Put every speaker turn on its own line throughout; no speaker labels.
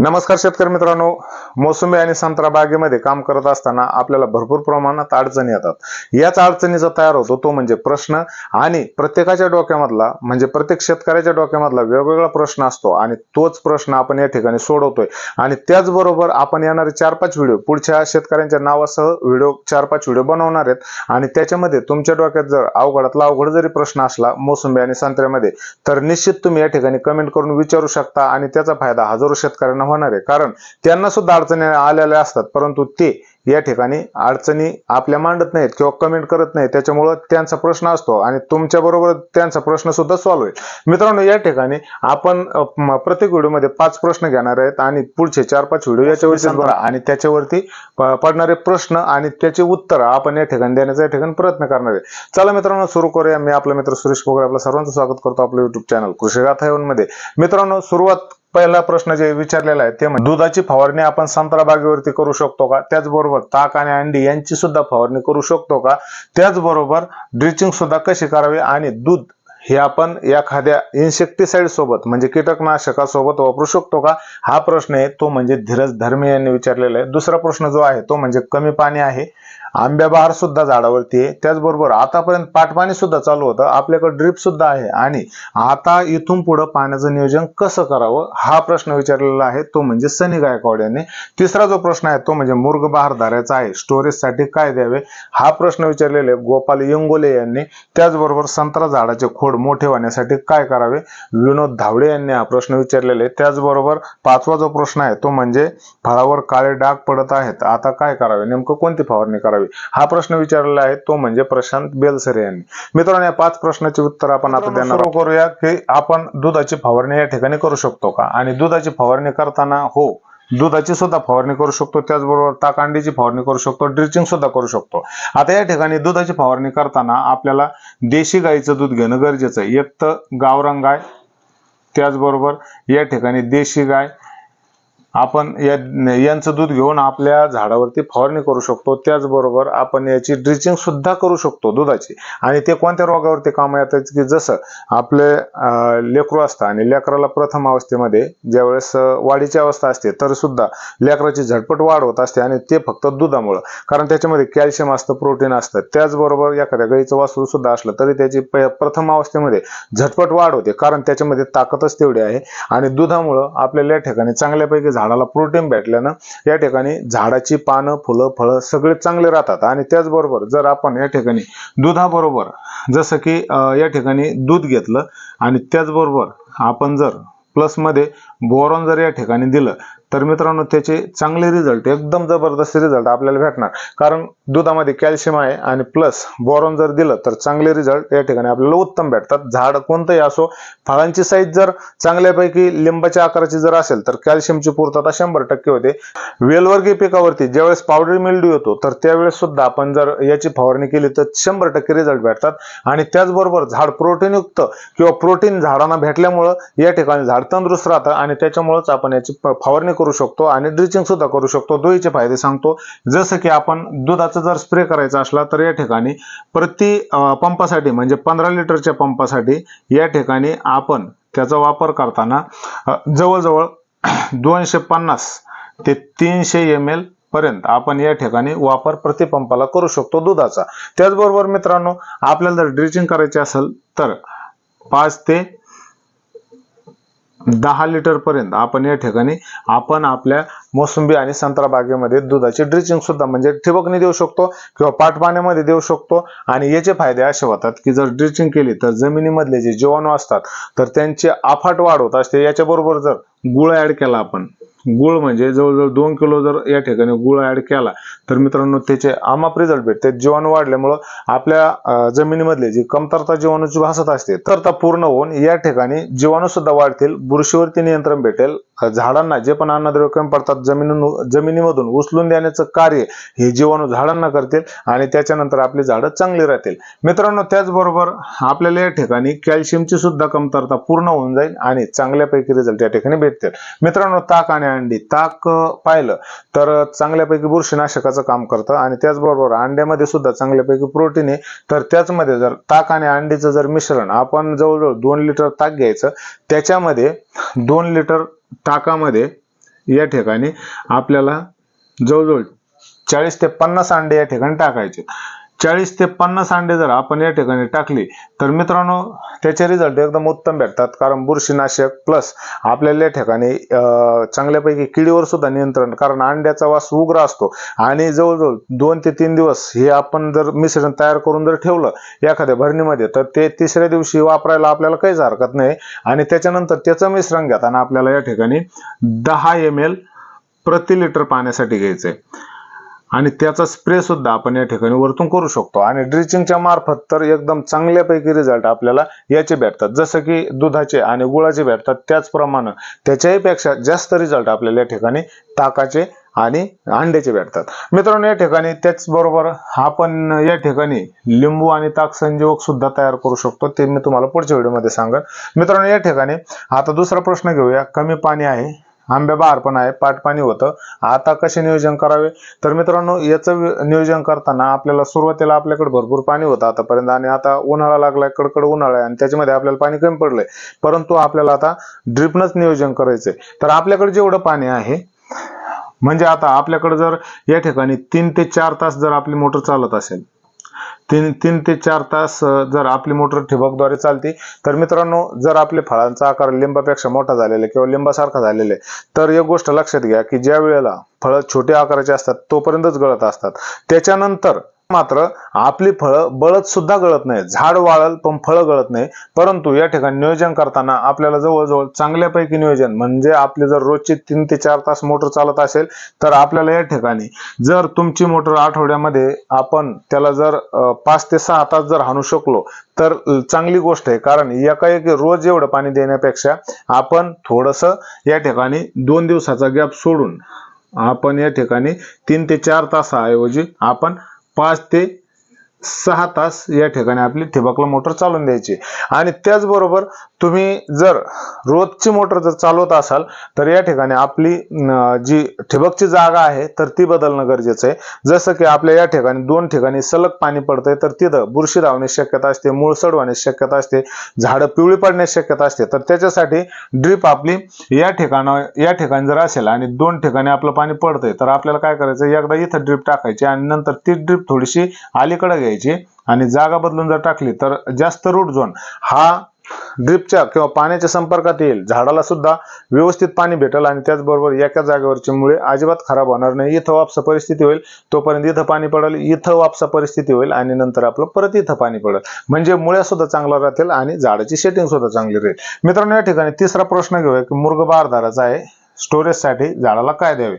नमस्कार शेतकरी मित्रांनो. मोसंबी आणि संत्रा बागेमध्ये काम करत असताना आपल्याला भरपूर प्रमाणात अडचणी येतात. याच अडचणीचा तयार होतो तो म्हणजे प्रश्न आणि प्रत्येकाच्या डोक्यामधला म्हणजे प्रत्येक शेतकऱ्याच्या डोक्यामधला वेगवेगळा प्रश्न असतो आणि तोच प्रश्न आपण या ठिकाणी सोडवतोय. आणि त्याचबरोबर आपण येणारे चार पाच व्हिडिओ पुढच्या शेतकऱ्यांच्या नावासह व्हिडिओ चार पाच व्हिडिओ बनवणार आहेत. आणि त्याच्यामध्ये तुमच्या डोक्यात जर अवघडातला अवघड जरी प्रश्न असला मोसंबी आणि संत्र्यामध्ये तर निश्चित तुम्ही या ठिकाणी कमेंट करून विचारू शकता आणि त्याचा फायदा हजारो शेतकऱ्यांना होणार आहे. कारण त्यांना सुद्धा अडचणी आलेल्या असतात. परंतु ते या ठिकाणी अडचणी आपल्या मांडत नाहीत किंवा कमेंट करत नाहीत. त्याच्यामुळं त्यांचा प्रश्न असतो आणि तुमच्या बरोबर त्यांचा प्रश्न सुद्धा सॉल्व्ह होईल. मित्रांनो या ठिकाणी आपण प्रत्येक व्हिडिओमध्ये पाच प्रश्न घेणार आहेत आणि पुढचे चार पाच व्हिडिओ याच्यावरती आणि त्याच्यावरती पडणारे प्रश्न आणि त्याचे उत्तर आपण या ठिकाणी देण्याचा या ठिकाणी प्रयत्न करणार आहे. चला मित्रांनो सुरू करूया. मी आपला मित्र सुरेश पोगळे आपलं सर्वांचं स्वागत करतो आपलं युट्यूब चॅनल कृषी गाथा मध्ये. मित्रांनो सुरुवात पहिला प्रश्न जे विचारलेला आहे ते म्हणजे दुधाची फवारणी आपण संत्रा बागेवरती करू शकतो का? त्याचबरोबर ताक आणि अंडी यांची सुद्धा फवारणी करू शकतो का? त्याचबरोबर ड्रिचिंग सुद्धा कशी करावी? आणि दूध हे आपण एखाद्या इन्सेक्टिसाइड सोबत म्हणजे कीटकनाशकासोबत वापरू शकतो का? हा प्रश्न आहे तो म्हणजे धीरज धर्मे यांनी विचारलेला आहे. दुसरा प्रश्न जो आहे तो म्हणजे कमी पाणी आहे. आंब्या बहार सुद्धा झाडावरती आहे. त्याचबरोबर आतापर्यंत पाटपाणी सुद्धा चालू होतं. आपल्याकडे ड्रीप सुद्धा आहे. आणि आता इथून पुढे पाण्याचं नियोजन कसं करावं हा प्रश्न विचारलेला आहे. तो म्हणजे सनी गायकवाड यांनी. तिसरा जो प्रश्न आहे तो म्हणजे मुर्ग बहार धारायचा आहे. स्टोरेजसाठी काय द्यावे हा प्रश्न विचारलेला आहे गोपाल यंगोले यांनी. त्याचबरोबर संत्रा झाडाचे खोड मोठे होण्यासाठी काय करावे विनोद धावडे यांनी हा प्रश्न विचारलेला आहे. त्याचबरोबर पाचवा जो प्रश्न आहे तो म्हणजे फळावर काळे डाग पडत आहेत. आता काय करावे नेमकं कोणती फवारणी करावी? हा प्रश्न विचारलेला आहे तो म्हणजे प्रशांत बेलसरे यांनी. मित्रांनो या पाच प्रश्नाचे उत्तर आपण आता देणार सुरू करूया. की आपण दुधाची फवारणी या ठिकाणी करू शकतो का? आणि दुधाची फवारणी करताना हो दुधाची सुद्धा फवारणी करू शकतो. त्याचबरोबर ताकांडीची फवारणी करू शकतो. ड्रिचिंग सुद्धा करू शकतो. आता या ठिकाणी दुधाची फवारणी करताना आपल्याला देशी गाईचं दूध घेणं गरजेचं आहे. एक तर गावरान गाय त्याचबरोबर या ठिकाणी देशी गाय आपण या यांचं दूध घेऊन आपल्या झाडावरती फवारणी करू शकतो. त्याचबरोबर आपण याची ड्रिचिंग सुद्धा करू शकतो दुधाची. आणि ते कोणत्या रोगावरती काम येतात की जसं आपले लेकरू असतं आणि लेकराला प्रथम अवस्थेमध्ये ज्यावेळेस वाढीची अवस्था असते तर सुद्धा लेकराची झटपट वाढ होत असते आणि ते फक्त दुधामुळं. कारण त्याच्यामध्ये कॅल्शियम असतं प्रोटीन असतं. त्याचबरोबर एखाद्या गाईचं वासरू सुद्धा असलं तरी त्याची प- प्रथम अवस्थेमध्ये झटपट वाढ होते. कारण त्याच्यामध्ये ताकदच तेवढी आहे. आणि दुधामुळं आपल्याला या ठिकाणी चांगल्यापैकी झाडाला प्रोटीन भेटल्यानं या ठिकाणी झाडाची पानं फुलं फळं सगळे चांगले राहतात. आणि त्याचबरोबर जर आपण या ठिकाणी दुधाबरोबर जसं की या ठिकाणी दूध घेतलं आणि त्याचबरोबर आपण जर प्लसमध्ये बोरॉन जर या ठिकाणी दिलं तर मित्रांनो त्याचे चांगले रिझल्ट एकदम जबरदस्त रिझल्ट आपल्याला भेटणार. कारण दुधामध्ये कॅल्शियम आहे आणि प्लस बोरॉन जर दिलं तर चांगले रिझल्ट या ठिकाणी आपल्याला उत्तम भेटतात. झाड कोणतंही असो फळांची साईज जर चांगल्यापैकी लिंबाच्या आकाराची जर असेल तर कॅल्शियमची पूर्तता शंभर टक्के होते. वेलवर्गीय पिकावरती ज्यावेळेस पावडर मिल्ड्यू येतो तर त्यावेळेस सुद्धा आपण जर याची फवारणी केली तर शंभर टक्के रिझल्ट भेटतात. आणि त्याचबरोबर झाड प्रोटीनयुक्त किंवा प्रोटीन झाडांना भेटल्यामुळं या ठिकाणी झाड तंदुरुस्त राहतं आणि त्याच्यामुळेच आपण याची फवारणी करू शकतो आणि ड्रिचिंग सुद्धा करू शकतो. दोहीचे फायदे सांगतो. जसं की आपण दुधाचा जर स्प्रे करायचा असला तर या ठिकाणी प्रति पंपासाठी म्हणजे पंधरा लिटरच्या पंपासाठी या ठिकाणी आपण त्याचा वापर करताना जवळजवळ दोनशे पन्नास ते तीनशे एम एल पर्यंत आपण या ठिकाणी वापर प्रतिपंपाला करू शकतो दुधाचा. त्याचबरोबर मित्रांनो आपल्याला जर ड्रिचिंग करायची असेल तर पाच ते दहा लिटर पर्यंत आपण या ठिकाणी आपण आपल्या मोसंबी आणि संत्रा बागेमध्ये दुधाची ड्रिचिंग सुद्धा म्हणजे ठिबकने देऊ शकतो किंवा पाटपाण्यामध्ये देऊ शकतो. आणि याचे फायदे असे होतात की जर ड्रिचिंग केली तर जमिनीमधले जे जीवाणू असतात तर त्यांची अफाट वाढ होत असते. याच्याबरोबर जर गुळ ऍड केला आपण गुळ म्हणजे जवळजवळ दोन किलो जर या ठिकाणी गुळ ऍड केला तर मित्रांनो त्याचे आमाप रिझल्ट भेटते जीवाणू वाढल्यामुळं आपल्या जमिनीमधले जी कमतरता जीवाणूची भासत असते तर ता पूर्ण होऊन या ठिकाणी जीवाणू सुद्धा वाढतील बुरशीवरती नियंत्रण भेटेल झाडांना जे पण अन्नद्रव्य कमी पडतात जमिनी जमिनीमधून उचलून देण्याचं कार्य हे जीवाणू झाडांना करतील आणि त्याच्यानंतर आपली झाडं चांगली राहतील. मित्रांनो त्याचबरोबर आपल्याला या ठिकाणी कॅल्शियमची सुद्धा कमतरता पूर्ण होऊन जाईल आणि चांगल्यापैकी रिझल्ट या ठिकाणी भेटतील. मित्रांनो ताक आणि अंडी. ताक पाहिलं तर चांगल्यापैकी बुरशीनाशकाचं काम करतं आणि त्याचबरोबर अंड्यामध्ये सुद्धा चांगल्यापैकी प्रोटीन आहे. तर त्याचमध्ये जर ताक आणि अंडीचं जर मिश्रण आपण जवळजवळ दोन लिटर ताक घ्यायचं त्याच्यामध्ये दोन लिटर ताकामध्ये या ठिकाणी आपल्याला जवळजवळ चाळीस ते पन्नास अंडे या ठिकाणी टाकायचे. चाळीस ते पन्नास अंडे जर आपण या ठिकाणी टाकली तर मित्रांनो त्याचे रिझल्ट एकदम उत्तम भेटतात. कारण बुरशीनाशक प्लस आपल्याला या ठिकाणी चांगल्यापैकी किडीवर सुद्धा नियंत्रण कारण अंड्याचा वास उग्र असतो. आणि जवळजवळ दोन ते तीन दिवस हे आपण जर मिश्रण तयार करून जर ठेवलं एखाद्या भरणीमध्ये तर ते तिसऱ्या दिवशी वापरायला आपल्याला काहीच हरकत नाही. आणि त्याच्यानंतर त्याचं मिश्रण घेताना आपल्याला या ठिकाणी दहा एम एल प्रति लिटर पाण्यासाठी घ्यायचंय. आणि त्याचा स्प्रे सुद्धा आपण या ठिकाणी वरतून करू शकतो. आणि ड्रिचिंगच्या मार्फत तर एकदम चांगल्यापैकी रिझल्ट आपल्याला याचे भेटतात. जसं की दुधाचे आणि गुळाचे भेटतात. त्याचप्रमाणे त्याच्याही पेक्षा जास्त रिझल्ट आपल्याला या ठिकाणी ताकाचे आणि अंड्याचे भेटतात. मित्रांनो या ठिकाणी त्याचबरोबर आपण या ठिकाणी लिंबू आणि ताक संजीवक सुद्धा तयार करू शकतो. ते मी तुम्हाला पुढच्या व्हिडिओमध्ये सांगेन. मित्रांनो या ठिकाणी आता दुसरा प्रश्न घेऊया. कमी पाणी आहे. आंब्या बहार पण आहे पाट पाणी होतं. आता कसे नियोजन करावे? तर मित्रांनो याचं नियोजन करताना आपल्याला सुरुवातीला आपल्याकडे भरपूर पाणी होतं आतापर्यंत आणि आता उन्हाळा लागलाय कडकड उन्हाळा आहे आणि त्याच्यामध्ये आपल्याला पाणी कमी पडलंय. परंतु आपल्याला आता ड्रिपनच नियोजन करायचंय. तर आपल्याकडे जेवढं पाणी आहे म्हणजे आता आपल्याकडे जर या ठिकाणी तीन ते चार तास जर आपली मोटर चालत असेल तीन तीन ते चार तास जर आपली मोटर ठिबकद्वारे चालते तर मित्रांनो जर आपले फळांचा आकार लिंबापेक्षा मोठा झालेला किंवा लिंबासारखा झालेला आहे तर एक गोष्ट लक्षात घ्या की ज्या वेळेला फळं छोट्या आकाराचे असतात तोपर्यंतच गळत असतात. त्याच्यानंतर मात्र आपली फळं बळत सुद्धा गळत नाही. झाड वाळल पण फळं गळत नाही. परंतु या ठिकाणी नियोजन करताना आपल्याला जवळजवळ चांगल्यापैकी नियोजन म्हणजे आपले जर रोजचे तीन ते चार तास मोटर चालत असेल तर आपल्याला या ठिकाणी जर तुमची मोटर आठवड्यामध्ये आपण त्याला जर पाच ते सहा तास जर हाणू शकलो तर चांगली गोष्ट आहे. कारण एकाएकी रोज एवढं पाणी देण्यापेक्षा आपण थोडस या ठिकाणी दोन दिवसाचा गॅप सोडून आपण या ठिकाणी तीन ते चार तासाऐवजी आपण पाच ते सहा तास या ठिकाणी आपली ठिबकला मोटर चालून द्यायची. आणि त्याचबरोबर तुम्ही जर रोजची मोटर जर चालवत असाल तर या ठिकाणी आपली जी ठिबकची जागा आहे तर ती बदलणं गरजेचं आहे. जसं की आपल्या या ठिकाणी दोन ठिकाणी सलग पाणी पडतंय तर तिथं बुरशी धावण्याची शक्यता असते मूळ सड होण्याची शक्यता असते झाडं पिवळी पडण्याची शक्यता असते. तर त्याच्यासाठी ड्रीप आपली या ठिकाणा या ठिकाणी जर असेल आणि दोन ठिकाणी आपलं पाणी पडतंय तर आपल्याला काय करायचं? एकदा इथं ड्रीप टाकायची आणि नंतर ती ड्रीप थोडीशी अलीकडे घ्यायची. आणि जागा बदलून जर टाकली तर जास्त रूट झोन हा ड्रिपच्या किंवा पाण्याच्या संपर्कात येईल. झाडाला सुद्धा व्यवस्थित पाणी भेटेल आणि त्याचबरोबर एका जागेवरची मुळे अजिबात खराब होणार नाही. इथं वापसा परिस्थिती होईल तोपर्यंत इथं पाणी पडेल इथं वापसा परिस्थिती होईल आणि नंतर आपलं परत इथं पाणी पडेल. म्हणजे मुळ्या सुद्धा चांगला राहतील आणि झाडाची सेटिंग सुद्धा चांगली राहील. मित्रांनो या ठिकाणी तिसरा प्रश्न घेऊया की मुर्ग बारदाराचा आहे. स्टोरेजसाठी झाडाला काय द्यावे?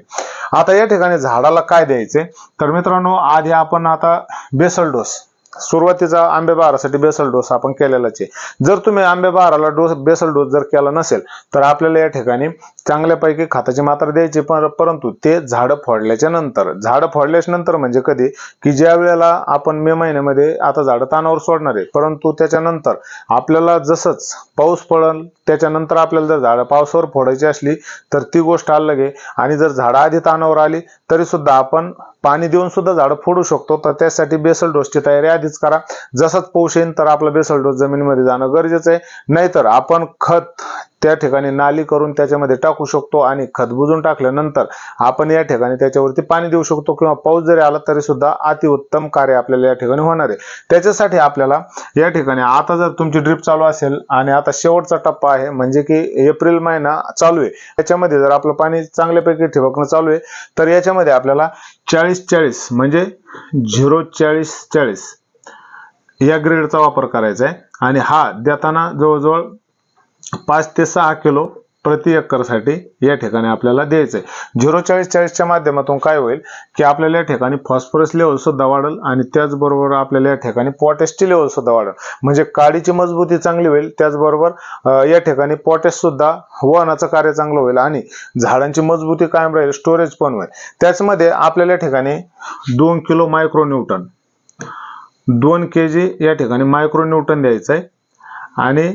आता या ठिकाणी झाडाला काय द्यायचे? तर मित्रांनो आधी आपण आता बेसल डोस सुरुवातीचा आंबे बहारासाठी बेसल डोस आपण केलेलाच आहे. जर तुम्ही आंबे बहाराला डोस बेसल डोस जर केला नसेल तर आपल्याला या ठिकाणी चांगल्यापैकी खताची मात्रा द्यायची पर- परंतु ते झाडं फोडल्याच्या नंतर झाडं फोडल्याच्या नंतर म्हणजे कधी? की ज्या वेळेला आपण मे महिन्यामध्ये आता झाडं तानावर सोडणार आहे परंतु त्याच्यानंतर आपल्याला जसंच पाऊस पडल त्याच्यानंतर आपल्याला जर झाडं पावसावर फोडायची असली तर ती गोष्ट अलग आहे आणि जर झाडं आधी तानावर आली तरी सुद्धा आपण पाणी देऊन सुद्धा झाडं फोडू शकतो. तर त्यासाठी बेसल डोसची तयारी आधीच करा. जसंच पाऊस येईल तर आपलं बेसल डोस जमिनीमध्ये जाणं गरजेचं आहे. नाहीतर आपण खत त्या ठिकाणी नाली करून त्याच्यामध्ये टाकू शकतो आणि खत बुजून टाकल्यानंतर आपण या ठिकाणी त्याच्यावरती पाणी देऊ शकतो किंवा पाऊस जरी आला तरी सुद्धा अतिउत्तम कार्य आपल्याला या ठिकाणी होणार आहे. त्याच्यासाठी आपल्याला या ठिकाणी आता जर तुमची ड्रिप चालू असेल आणि आता शेवटचा टप्पा आहे म्हणजे की एप्रिल महिना चालू आहे. त्याच्यामध्ये जर आपलं पाणी चांगल्यापैकी ठिबकणं चालू आहे तर याच्यामध्ये आपल्याला चाळीस चाळीस म्हणजे झिरो चाळीस चाळीस या ग्रेडचा वापर करायचा आहे. आणि हा देताना जवळजवळ पाच ते सहा किलो प्रति एकरसाठी या ठिकाणी आपल्याला द्यायचं आहे झिरो चाळीस चाळीसच्या माध्यमातून काय होईल की आपल्याला या ठिकाणी फॉस्फरस लेवल सुद्धा वाढेल आणि त्याचबरोबर आपल्याला या ठिकाणी पोटॅशची लेवल सुद्धा वाढेल. म्हणजे काडीची मजबूती चांगली होईल त्याचबरोबर या ठिकाणी पोटॅश सुद्धा वहनाचं कार्य चांगलं होईल आणि झाडांची मजबूती कायम राहील स्टोरेज पण होईल. त्याचमध्ये आपल्याला या ठिकाणी दोन किलो मायक्रो न्यूटन दोन के जी या ठिकाणी मायक्रो न्यूटन द्यायचं आहे आणि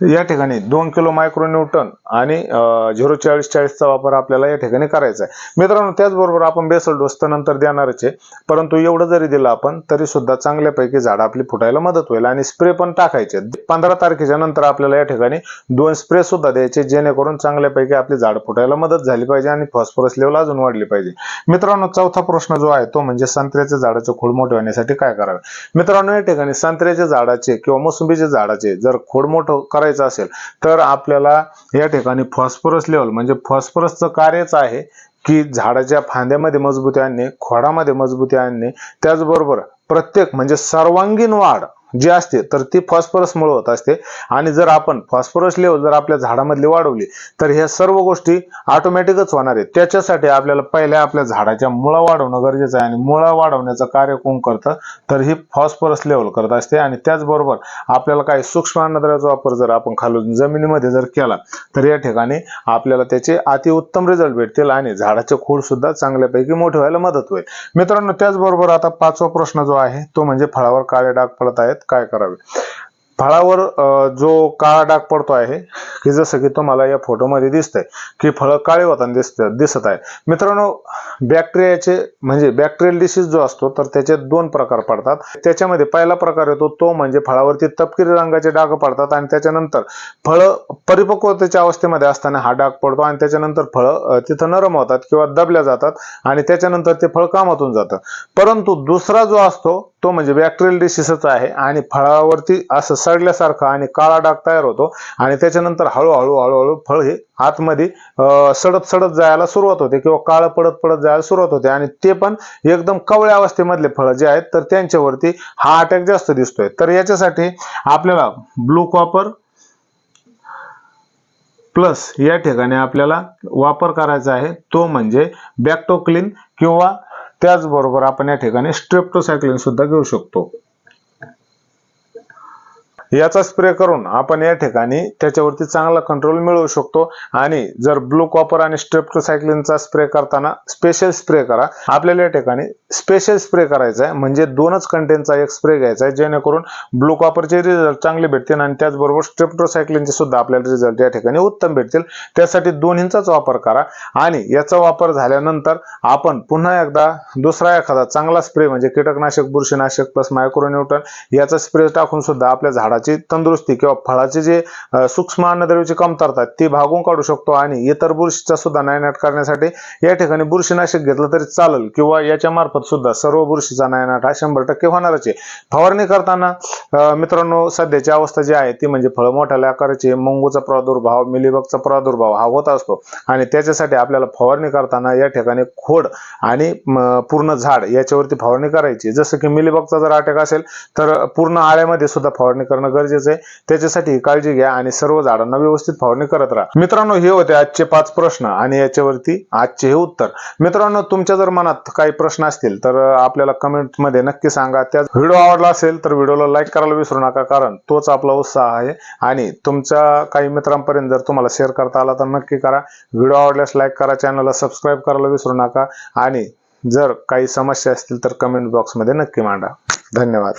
या ठिकाणी दोन किलो मायक्रोन्यूटन आणि झिरो चाळीस चाळीसचा वापर आपल्याला या ठिकाणी करायचा आहे. मित्रांनो त्याचबरोबर आपण बेसल डोस तर नंतर देणारच आहे परंतु एवढं जरी दिलं आपण तरी सुद्धा चांगल्यापैकी झाड आपली फुटायला मदत होईल आणि स्प्रे पण टाकायचे पंधरा तारखेच्या नंतर आपल्याला या ठिकाणी दोन स्प्रे सुद्धा द्यायचे जेणेकरून चांगल्यापैकी आपली झाड फुटायला मदत झाली पाहिजे आणि फॉस्फरस लेवल अजून वाढली पाहिजे. मित्रांनो चौथा प्रश्न जो आहे तो म्हणजे संत्र्याच्या झाडाचे खोड मोठे होण्यासाठी काय करावे? मित्रांनो या ठिकाणी संत्र्याच्या झाडाचे किंवा मोसंबीच्या झाडाचे जर खोड मोठं करायचं असेल तर आपल्याला या ठिकाणी फॉस्फरस लेवल म्हणजे फॉस्फरसचं कार्यच आहे की झाडाच्या फांद्यामध्ये मजबूती आणणे खोडामध्ये मजबूती आणणे त्याचबरोबर प्रत्येक म्हणजे सर्वांगीण वाढ जी असते तर ती फॉस्फरसमुळे होत असते. आणि जर आपण फॉस्फरस लेवल जर आपल्या झाडामधली वाढवली तर ह्या सर्व गोष्टी ऑटोमॅटिकच होणार आहेत. त्याच्यासाठी आपल्याला पहिल्या आपल्या झाडाच्या मुळा वाढवणं गरजेचं आहे. आणि मुळा वाढवण्याचं कार्य कोण करतं? तर ही फॉस्फरस लेवल करत असते. आणि त्याचबरोबर आपल्याला काही सूक्ष्म अन्नद्रव्याचा वापर जर आपण खालून जमिनीमध्ये जर केला तर या ठिकाणी आपल्याला त्याचे अतिउत्तम रिझल्ट भेटतील. आणि झाडाचे खोड सुद्धा चांगल्यापैकी मोठे व्हायला मदत होईल. मित्रांनो त्याचबरोबर आता पाचवा प्रश्न जो आहे तो म्हणजे फळावर काळे डाग पडत आहेत. काय करावे? फळावर जो काळा डाग पडतो आहे की जसं की तुम्हाला या फोटोमध्ये दिसतंय की फळं काळे होताना दिसत दिसत आहे. मित्रांनो बॅक्टेरियाचे म्हणजे बॅक्टेरियल डिसीज जो असतो तर त्याचे दोन प्रकार पडतात. त्याच्यामध्ये पहिला प्रकार येतो तो म्हणजे फळावरती तपकिरी रंगाचे डाग पडतात आणि त्याच्यानंतर फळं परिपक्वतेच्या अवस्थेमध्ये असताना हा डाग पडतो आणि त्याच्यानंतर फळं तिथं नरम होतात किंवा दबल्या जातात आणि त्याच्यानंतर ते फळ कामातून जातं. परंतु दुसरा जो असतो तो म्हणजे बॅक्टेरियल डिसीजच आहे आणि फळावरती असं सडल्यासारखा आणि काळा डाग तयार होतो. आणि त्याच्यानंतर हळूहळू हळूहळू फळ हे आतमध्ये सडत सडत जायला सुरुवात होते किंवा काळं पडत पडत जायला सुरुवात होते. आणि ते पण एकदम कवळ्या अवस्थेमधले फळं जे आहेत तर त्यांच्यावरती हा अटॅक जास्त दिसतोय. तर याच्यासाठी आपल्याला ब्लू कॉपर प्लस या ठिकाणी आपल्याला वापर करायचा आहे. तो म्हणजे बॅक्टोक्लिन किंवा त्याचबरोबर आपण या ठिकाणी स्ट्रेप्टोसायक्लिन सुद्धा घेऊ शकतो. याचा स्प्रे करून आपण या ठिकाणी त्याच्यावरती चांगला कंट्रोल मिळवू शकतो. आणि जर ब्लू कॉपर आणि स्ट्रेप्टोसायक्लिनचा स्प्रे करताना स्पेशल स्प्रे करा. आपल्याला या ठिकाणी स्पेशल स्प्रे करायचा आहे. म्हणजे दोनच कंटेनचा एक स्प्रे घ्यायचा आहे. जेणेकरून ब्लू कॉपरचे रिझल्ट चांगले भेटतील आणि त्याचबरोबर स्ट्रेप्टोसायक्लिनचे सुद्धा आपल्याला रिझल्ट या ठिकाणी उत्तम भेटतील. त्यासाठी दोन्हींचाच वापर करा. आणि याचा वापर झाल्यानंतर आपण पुन्हा एकदा दुसरा एखादा चांगला स्प्रे म्हणजे कीटकनाशक बुरशीनाशक प्लस मायक्रोन्यूटन याचा स्प्रे टाकून सुद्धा आपल्या फळाची तंदुरुस्ती किंवा फळाचे जे सूक्ष्म अन्नद्रव्याची कमतरता आहे, ती भागून काढू शकतो आणि इतर बुरशीचा सुद्धा नायनाट करण्यासाठी या ठिकाणी बुरशीनाशक घेतलं तरी चालेल किंवा याच्या मार्फत सुद्धा सर्व बुरशीचा नायनाट हा शंभर टक्के होणारच आहे. फवारणी करताना मित्रांनो सध्याची अवस्था जी आहे ती म्हणजे फळ मोठ्या आकाराची मंगूचा प्रादुर्भाव मिलीबगचा प्रादुर्भाव हा होत असतो आणि त्याच्यासाठी आपल्याला फवारणी करताना या ठिकाणी खोड आणि पूर्ण झाड याच्यावरती फवारणी करायची. जसं की मिलीबगचा जर अटॅक असेल तर पूर्ण आळ्यामध्ये सुद्धा फवारणी करणं गरजेचं आहे. त्याच्यासाठी काळजी घ्या आणि सर्व झाडांना व्यवस्थित फवारणी करत राहा. मित्रांनो हे होते आजचे पाच प्रश्न आणि याच्यावरती आजचे हे उत्तर. मित्रांनो तुमच्या जर मनात काही प्रश्न असतील तर आपल्याला कमेंटमध्ये नक्की सांगा. त्या व्हिडिओ आवडला असेल तर व्हिडिओला लाईक करायला विसरू नका कारण तोच आपला उत्साह आहे. आणि तुमच्या काही मित्रांपर्यंत जर तुम्हाला शेअर करता आला तर नक्की करा. व्हिडिओ आवडल्यास लाईक करा चॅनलला सबस्क्राईब करायला विसरू नका. आणि जर काही समस्या असतील तर कमेंट बॉक्समध्ये नक्की मांडा. धन्यवाद.